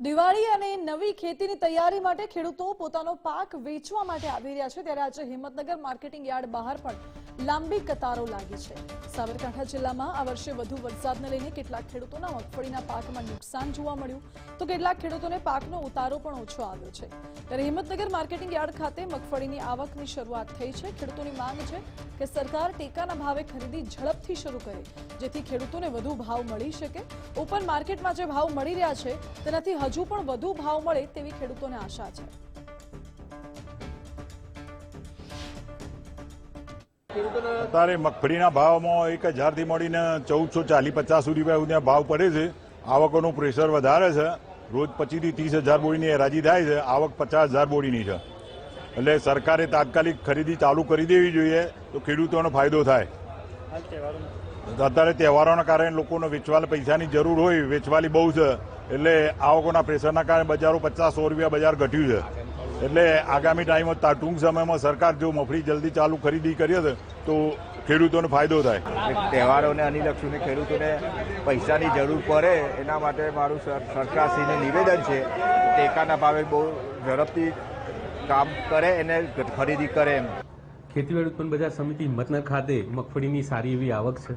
દિવાળી અને નવી ખેતીની તૈયારી માટે ખેડૂતો પોતાનો પાક વેચવા માટે આવી રહ્યા છે. ત્યારે આજે હિંમતનગર માર્કેટિંગ યાર્ડ બહાર પણ લાંબી કતારો લાગી છે. સાબરકાંઠા જિલ્લામાં આ વર્ષે વધુ વરસાદને લઈને કેટલાક ખેડૂતોના મગફળીના પાકમાં નુકસાન જોવા મળ્યું. તો કેટલાક ખેડૂતોને પાકનો ઉતારો પણ ઓછો આવ્યો છે. ત્યારે હિંમતનગર માર્કેટિંગ યાર્ડ ખાતે મગફળીની આવકની શરૂઆત થઈ છે. ખેડૂતોની માંગ છે કે સરકાર ટેકાના ભાવે ખરીદી ઝડપથી શરૂ કરે, જેથી ખેડૂતોને વધુ ભાવ મળી શકે. ઓપન માર્કેટમાં જે ભાવ મળી રહ્યા છે, તેનાથી હજુ પણ વધુ ભાવ મળે તેવી ખેડૂતોને આશા છે. અત્યારે મગફળીના ભાવમાં એક હજારથી મળીને ચૌદસો ચાલીસ પચાસ સુધી રૂપિયા ભાવ પડે છે. આવકોનું પ્રેશર વધારે છે. રોજ પચીસથી ત્રીસ હજાર બોરીની હરાજી થાય છે. આવક પચાસ હજાર બોડીની છે. એટલે સરકારે તાત્કાલિક ખરીદી ચાલુ કરી દેવી જોઈએ તો ખેડૂતોનો ફાયદો થાય. અત્યારે તહેવારોના કારણે લોકોને વેચવાના પૈસાની જરૂર હોય વેચવાલી બહુ છે. એટલે આવકોના પ્રેશરના કારણે બજારો પચાસ સો રૂપિયા બજાર ઘટ્યું છે. એટલે આગામી ટાઈમમાં તા- ટૂંક સમયમાં સરકાર જો મફળી જલ્દી ચાલુ ખરીદી કરી છે તો ખેડૂતોને ફાયદો થાય. તહેવારોને અનિલક્ષીને ખેડૂતોને પૈસાની જરૂર પડે એના માટે મારું સર- સરકારશ્રીને નિવેદન છે ટેકાના ભાવે બહુ ઝડપથી કામ કરે એને ખરીદી કરે એમ. ખેતીવાડી ઉત્પન્ન બજાર સમિતિ હિંમતનગર ખાતે મગફળીની સારી એવી આવક છે.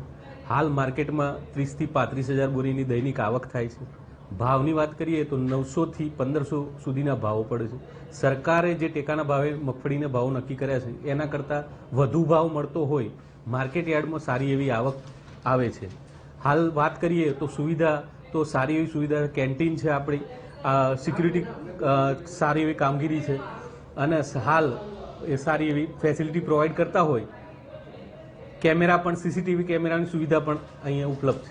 હાલ માર્કેટમાં ત્રીસથી પાંત્રીસ હજાર બોરીની દૈનિક આવક થાય છે. ભાવની વાત કરીએ તો નવસોથી પંદરસો સુધીના ભાવો પડે છે. સરકારે જે ટેકાના ભાવે મગફળીને ભાવ નક્કી કર્યા છે, એના કરતાં વધુ ભાવ મળતો હોય માર્કેટ યાર્ડમાં સારી એવી આવક આવે છે. હાલ વાત કરીએ તો સુવિધા, તો સારી એવી સુવિધા, કેન્ટીન છે આપણી સિક્યુરિટી સારી એવી કામગીરી છે અને હાલ એ સારી એવી ફેસિલિટી પ્રોવાઈડ કરતા હોય, કેમેરા પણ, સીસીટીવી કેમેરાની સુવિધા પણ અહીંયા ઉપલબ્ધ છે.